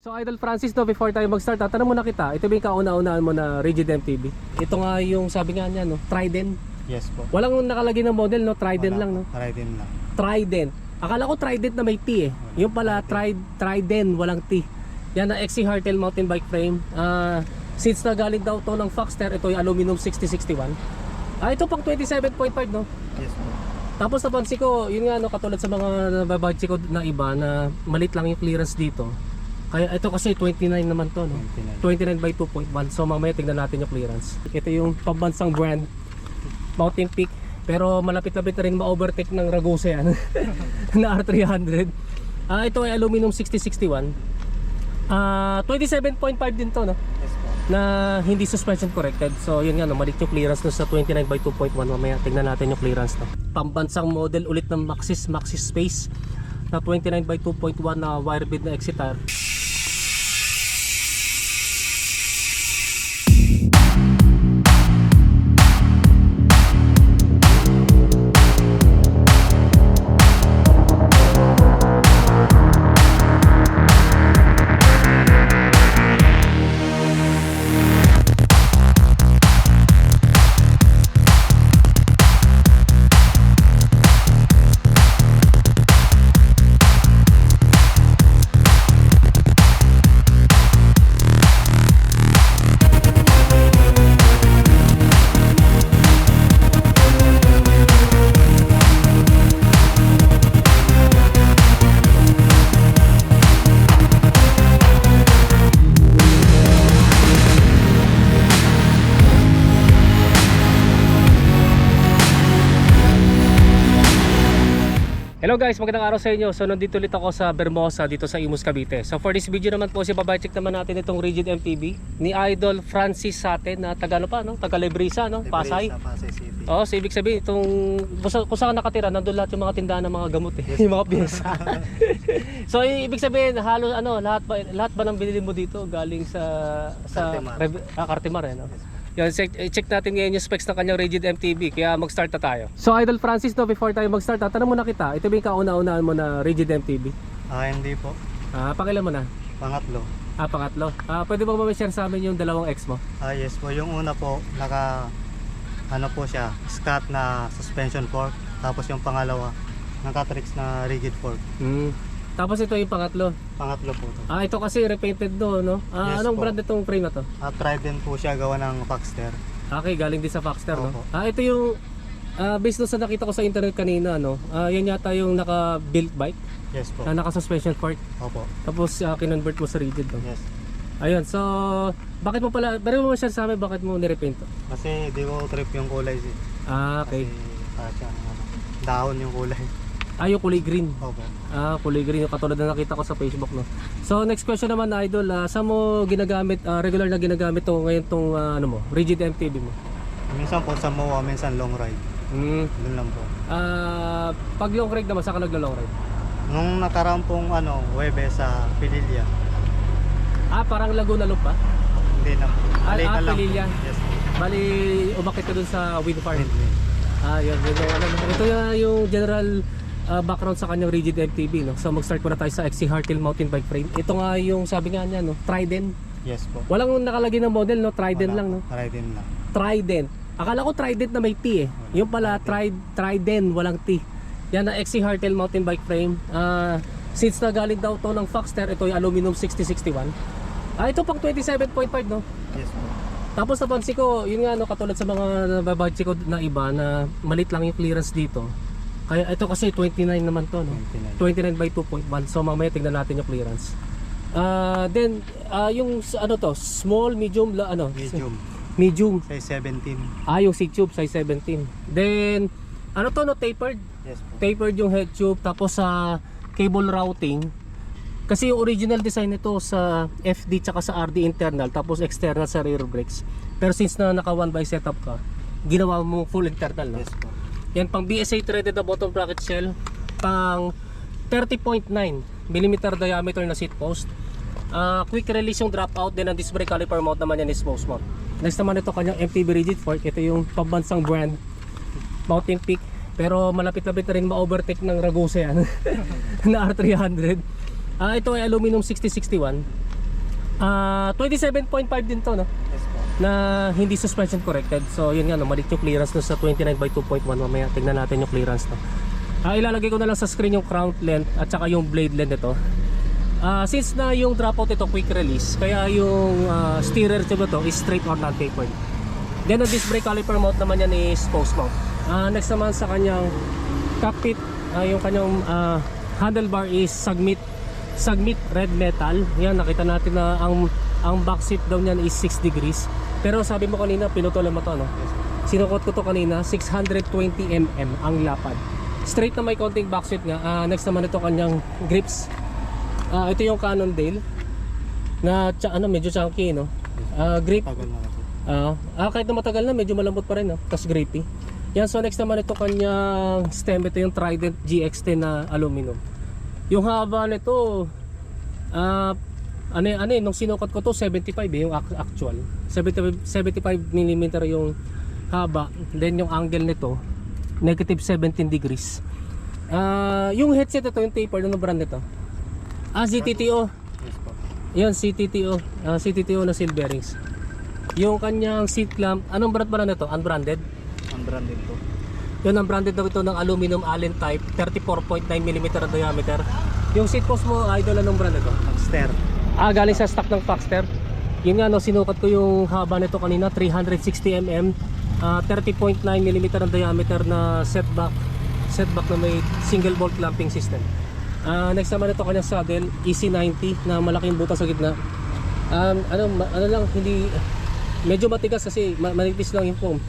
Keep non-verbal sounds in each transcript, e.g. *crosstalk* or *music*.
So Idol Francis no, before tayo mag-start, tatanong muna kita, ito ba yung kauna-unaan mo na Rigid MTB? Ito nga yung sabi nga niya, no, Trident. Yes po. Walang nakalagay ng model, no, Trident Wala lang, no? Trident lang. Trident. Akala ko Trident na may T eh. Yung pala, tri Trident, walang T. Yan na XC Hardtail mountain bike frame. Ah, since na galing daw to ng Foxter, ito yung aluminum 6061. Ah, ito pang 27.5, no? Yes po. Tapos napansin ko, yun nga no, katulad sa mga nababadge ko na iba na malit lang yung clearance dito. Kaya ito kasi 29 naman to, no? 29. 29 by 2.1. So mamaya tingnan natin yung clearance. Ito yung pambansang brand Mountain Peak. Pero malapit-lapit na rin ma-overtake ng Ragusa yan *laughs* na R300. Ah, ito ay aluminum 6061. Ah, 27.5 din to, no? Yes na hindi suspension corrected. So yun nga no, maliit yung clearance no, sa 29 by 2.1 mamaya tingnan natin yung clearance no. Pambansang model ulit ng Maxis Maxis Space na 29 by 2.1 na wire bed na excitar. Hello guys, magandang araw sa inyo. So nandito ulit ako sa Bermosa dito sa Imus Cavite. So for this video naman po, si check naman natin itong Rigid MTB ni Idol Francis sa atin na taga ano pa no? Taga Lebrisa no? Pasay. Sa Pasay City. Oo, so ibig sabihin itong kung sa- kung saan ka nakatira, nandun lahat yung mga tindahan ng mga gamot eh, *laughs* yung mga piyesa. *laughs* so ibig sabihin halos ano, lahat ba lahat ba ng binili mo dito galing sa sa Cartimar. Rev- ah, Cartimar eh, no? Yan, check, check natin ngayon yung specs ng kanyang Rigid MTB kaya mag-start na tayo. So Idol Francis no, before tayo mag-start, tatanong muna kita, ito ba yung kauna-unaan mo na Rigid MTB? Ah, hindi po. Ah, pakilan mo na. Pangatlo. Ah, pangatlo. Ah, pwede ba ma-share sa amin yung dalawang ex mo? Ah, yes po. Yung una po, naka ano po siya, scat na suspension fork. Tapos yung pangalawa, naka-tricks na rigid fork. Hmm. Tapos ito yung pangatlo. Pangatlo po to. Ah, ito kasi repainted do, no? Ah, Yes anong po. brand itong frame na to? Ah, Trident po siya gawa ng Foxter. Okay, galing din sa Foxter, no? Opo. Ah, ito yung ah, based doon sa nakita ko sa internet kanina, no? Ah, yan yata yung naka-built bike, Yes po. na naka-suspension fork. Opo. Tapos ah, kinonvert mo sa rigid, no? Yes. Ayun, so bakit mo pala, pero mo share sa amin bakit mo nirepaint to? Kasi di ko trip yung kulay. eh. Ah, Kasi okay. parang siyang, ano, dahon yung kulay. Ah, yung kulay green. Opo. Ah, kulay green yung katulad na nakita ko sa Facebook, no? So, next question naman, Idol, ah, saan mo ginagamit, ah, regular na ginagamit to ngayon tong, ah, ano mo, rigid MTB mo? Minsan po sa MOA, minsan long ride. Hmm. Doon lang po. Ah, pag long ride naman, saan ka naglo-long ride? Nung nakaraan pong ano, Webe sa Pililla. Ah, parang Laguna Loop pa? Hindi na. Ah, Malita ah, lang po. Pililla. Yes. Bali, umakit ka dun sa wind farm. Hindi. Ah, yun, yun yung, ano, ito na yung general ah, background sa kanyang rigid MTB, no? So, mag-start muna tayo sa XC Hardtail mountain bike frame. Ito nga yung sabi nga niya, no? Trident. Yes po. Walang nakalagay ng model, no? Trident Wala lang, no? Trident lang. Trident. Akala ko Trident na may T eh. Yung pala tri Trident, walang T. Yan na XC Hardtail mountain bike frame. Ah, since na galing daw to ng Foxter, ito yung aluminum 6061. Ah, ito pang 27.5 no. Yes po. Tapos napansin ko, yun nga no, katulad sa mga nababadge ko na iba na malit lang yung clearance dito. Kaya ito kasi 29 naman to no. 29. 29 by 2.1. So mamaya tingnan natin yung clearance. Ah, then ah, yung ano to, small, medium, la, ano? Medium. Medium. Size 17. Ah, yung seat tube size 17. Then ano to no tapered? Yes po. Tapered yung head tube tapos sa cable routing. Kasi yung original design nito sa FD tsaka sa RD internal tapos external sa rear brakes. Pero since na naka one by setup ka, ginawa mo full internal no? Yes po. Yan pang BSA threaded na bottom bracket shell, pang 30.9 mm diameter na seat post. Ah, quick release yung dropout din ang disc brake caliper mount naman yan is most mount. Next naman ito kanyang MTB rigid fork. Ito yung pambansang brand Mountain Peak. Pero malapit-lapit na rin ma-overtake ng Ragusa yan *laughs* na R300. Ah, ito ay aluminum 6061. Ah, 27.5 din to, no? Na hindi suspension corrected. So, yun nga, no, maliit yung clearance no, sa 29 by 2.1. Mamaya, tignan natin yung clearance, no? Ah, ilalagay ko na lang sa screen yung crown length at saka yung blade length nito. Ah, since na yung dropout ito quick release, kaya yung ah, steerer tube ito is straight or non-tapered. Then, ang disc brake caliper mount naman yan is post mount. Ah, next naman sa kanyang cockpit, ah, yung kanyang ah, handlebar is Sagmit Sagmit red metal. Yan, nakita natin na ang ang back seat daw niyan is 6 degrees. Pero sabi mo kanina, pinutulan mo to, no? Yes. Sinukot ko to kanina, 620 mm ang lapad. Straight na may konting back seat nga. Ah, next naman ito kanyang grips. Ah, ito yung Cannondale na tsa, ano, medyo chunky, no? Ah, grip kasi. Ah, ah, kahit na matagal na, medyo malambot pa rin, no? Tapos grippy. Yan, so next naman ito kanyang stem, ito yung Trident GX10 na aluminum. Yung haba nito, ah, ano, ano nung sinukat ko to, 75 eh, yung ac- actual. 75, 75 mm yung haba. Then yung angle nito, negative 17 degrees. Ah, yung headset ito, yung taper, ano brand nito? Ah, po. Yan, CTTO. ah, CTTO na seal bearings. Yung kanyang seat clamp, anong brand pala nito? Unbranded? Unbranded po. Yun, ang branded daw ito ng aluminum allen type, 34.9mm ang diameter. Yung seat post mo, idol, anong brand ito? Upster. Ah, galing sa stock ng Foxter. Yun nga, no, sinukat ko yung haba nito kanina, 360mm. ah 30.9mm ang diameter na setback. Setback na may single bolt clamping system. Ah, next naman ito kanyang saddle, EC90 na malaking butas sa gitna. Um, ano, ano lang, hindi, medyo matigas kasi ma- manipis lang yung foam.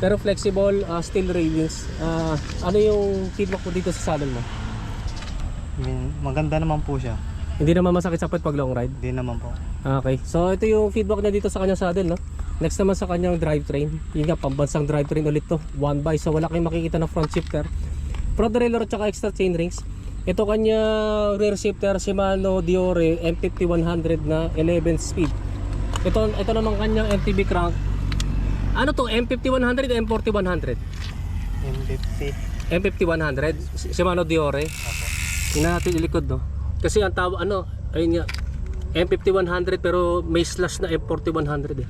Pero flexible, ah, steel railings. Ah, ano yung feedback mo dito sa saddle mo? I mean, maganda naman po siya. Hindi naman masakit sa pag long ride? Hindi naman po. Okay. So ito yung feedback niya dito sa kanyang saddle, no? Next naman sa kanyang drivetrain. Yun nga, pambansang drivetrain ulit to. One by. So wala kayong makikita na front shifter. Front derailleur at saka extra chain rings. Ito kanyang rear shifter Shimano Diore M5100 na 11 speed. Ito ito naman kanyang MTB crank. Ano to? M5100 M4100? M50. M5100 Shimano Diore. Opo. Tingnan natin ilikod no. Kasi ang tawag ano, ayun nga M5100 pero may slash na M4100 eh.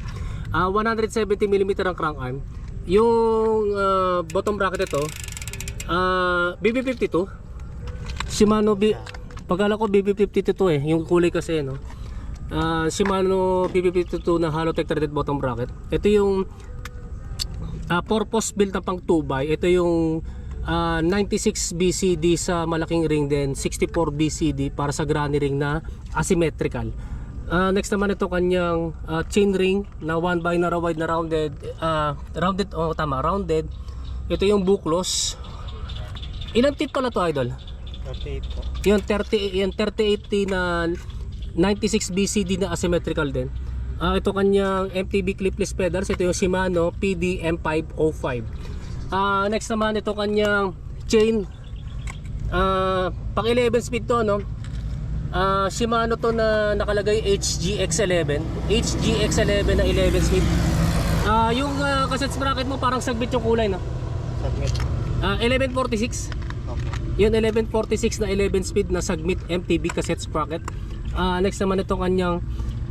Ah 170mm ang crank arm. Yung ah, bottom bracket ito ah BB52. Shimano B Pagkala ko BB52 to eh, yung kulay kasi no. Ah Shimano BB52 na Halotech threaded bottom bracket. Ito yung ah, purpose built na pang 2x. Ito yung ah, 96 BCD sa malaking ring din, 64 BCD para sa granny ring na asymmetrical. Ah, next naman ito kanyang ah, chain ring na 1 by na wide na rounded ah, rounded oh tama rounded ito yung bucklos ilang teeth pala to idol 38 po. yung 30 yung 38 na 96 BCD na asymmetrical din. Ah ito kanyang MTB clipless pedals, ito yung Shimano PD M505. Ah next naman ito kanyang chain ah pang 11 speed to no. Ah Shimano to na nakalagay HGX11, HGX11 na 11 speed. Ah yung uh, cassette sprocket mo parang sagbit yung kulay no. Submit. Ah 1146. Opo. Yun 1146 na 11 speed na Sagmit MTB cassette sprocket. Ah next naman itong kanyang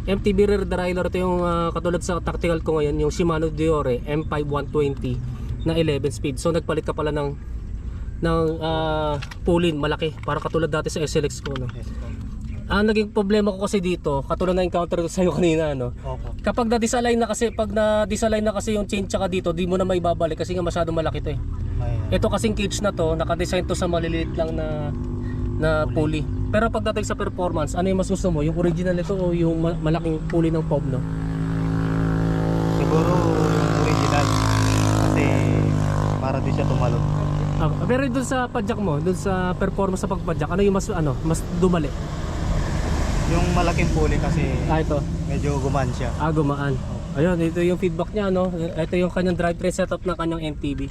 MTB rear derailleur ito yung ah, katulad sa tactical ko ngayon yung Shimano Diore M5120 na 11 speed. So nagpalit ka pala ng ng ah, pulley malaki para katulad dati sa SLX ko no. Yes. Ang naging problema ko kasi dito, katulad na encounter ko sa iyo *laughs* kanina no. Opo. Kapag na-disalign na kasi pag na-disalign na kasi yung chain tsaka dito, di mo na maibabalik kasi nga masyadong malaki to eh. May, Ito kasing cage na to, naka-design to sa maliliit lang na na pulley. Pero pagdating sa performance, ano yung mas gusto mo? Yung original nito o yung ma- malaking pulley ng POV no? siguro para di siya tumalon. Ah, pero dun sa padjak mo, dun sa performance sa pagpadjak, ano yung mas ano, mas dumali? Yung malaking pulley kasi Ah, ito. medyo gumaan siya. Ah, gumaan. Ayun, ito yung feedback niya, no? Ito yung kanyang drivetrain setup ng kanyang MTB.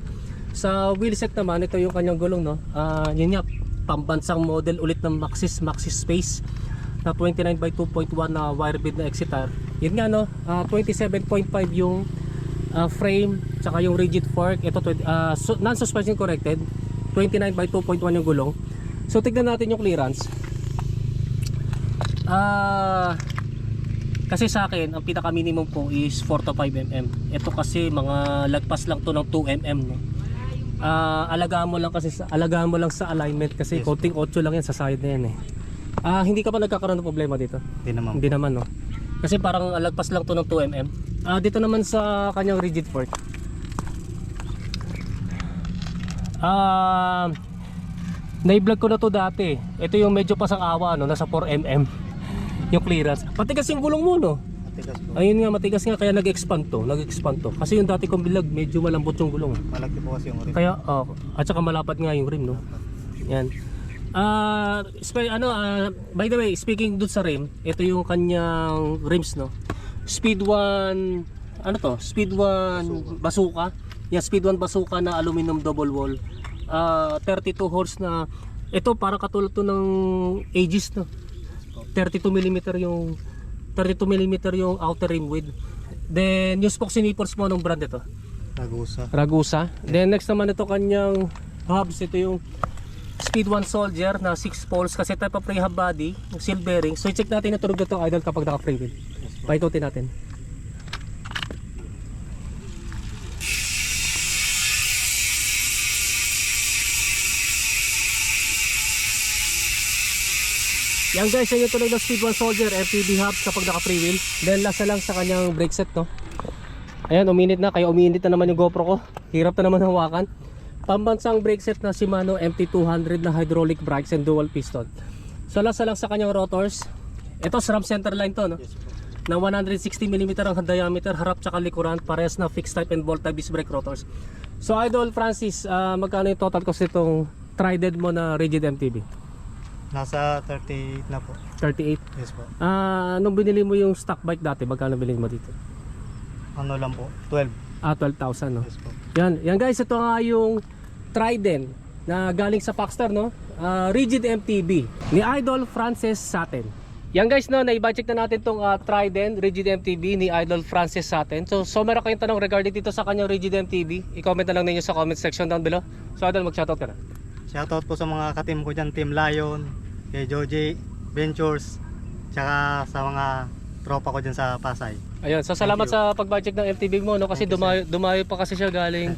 Sa wheelset naman, ito yung kanyang gulong, no? Ah, yun nga, pambansang model ulit ng Maxis, Maxis Space na 29 by 2.1 na wire bed na Exitar. Yun nga, no? Ah, 27.5 yung ah, frame, tsaka yung rigid fork. Ito, 20 su- non-suspension corrected. 29 by 2.1 yung gulong. So, tignan natin yung clearance. Ah, Kasi sa akin, ang pinaka minimum ko is 4 to 5 mm. Ito kasi mga lagpas lang to ng 2 mm no. Ah, alagaan mo lang kasi sa alagaan mo lang sa alignment kasi Yes, konting 8 lang yan sa side na yan eh. Ah, hindi ka pa nagkakaroon ng problema dito? Hindi naman Hindi naman no. Kasi parang lagpas lang to ng 2 mm. Ah, dito naman sa kanyang rigid fork. Ah, na-vlog ko na to dati. Ito yung medyo pasang-awa no, nasa 4 mm. Yung clearance. Matigas yung gulong mo no. Matigas po. Ayun nga matigas nga kaya nag-expand to, nag-expand to. Kasi yung dati kong bilag medyo malambot yung gulong. Malaki po kasi yung rim. Kaya oh, at saka malapad nga yung rim no. Yan. Ah, spe- ano ah, by the way, speaking dun sa rim, ito yung kanyang rims no. Speed 1 ano to? Speed 1 bazooka. Yan, Speed 1 bazooka na aluminum double wall. Ah, 32 horse na ito para katulad to ng Aegis no. 32 mm yung 32 mm yung outer rim width. Then yung spokes nipples mo ng brand ito. Nagusa. Ragusa. Then next naman ito kanyang hubs. Ito yung Speed 1 Soldier na 6 poles kasi type of rehab body, seal bearing. So i-check natin na tunog na ito idol kapag naka-free wheel. Paikutin natin. Yan guys, yan yung tunog ng Speed 1 Soldier FPV hubs kapag naka-free wheel. Then last na lang sa kanyang brake set no. Ayan, uminit na. Kaya uminit na naman yung GoPro ko. Hirap na naman hawakan. Pambansang brake set na Shimano MT200 na hydraulic brakes and dual piston. So lasa lang sa kanyang rotors. Ito SRAM center line to no. Yes. Na 160mm ang diameter, harap tsaka likuran, parehas na fixed type and bolt type disc brake rotors. So Idol Francis, ah, magkano yung total cost itong Trident mo na rigid MTB? Nasa 38 na po. 38. Yes po. Ah, nung binili mo yung stock bike dati, magkano bilhin mo dito? Ano lang po? 12. Ah, 12,000 no. Yes po. Yan, yan guys, ito nga yung Trident na galing sa Paxtar no. Ah, rigid MTB ni Idol Francis Satin. Yan guys no, na-check na natin tong ah, Trident Rigid MTB ni Idol Francis Satin. So, so meron kayong tanong regarding dito sa kanyang Rigid MTB, i-comment na lang ninyo sa comment section down below. So Idol, mag-shoutout ka na. Shoutout po sa mga katim ko dyan, Team Lion, kay Joji Ventures, tsaka sa mga tropa ko dyan sa Pasay. Ayun, so salamat you. sa pag-budget ng MTB mo no kasi Thank you, dumayo, dumayo pa kasi siya galing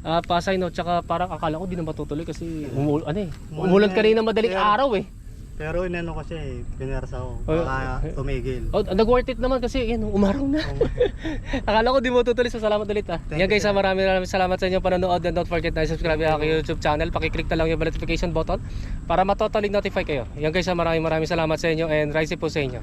ah, Pasay no, tsaka parang akala ko di na matutuloy kasi umul ano eh. Umulan Umulan nga kanina eh. madaling Kaya- araw eh. Pero inano ko siya eh, pinersa ko, Oh, baka eh. tumigil. Oh, nag-worth it naman kasi yan, umaraw na. *laughs* Akala ko di mo tutuloy, so salamat ulit ah. Thank Yan guys, you, ah, sir. maraming maraming salamat sa inyo panonood and don't forget na subscribe aking YouTube channel. Pakiclick na lang yung notification button para matotally notify kayo. Yan guys, ah, maraming maraming salamat sa inyo and rise po sa inyo.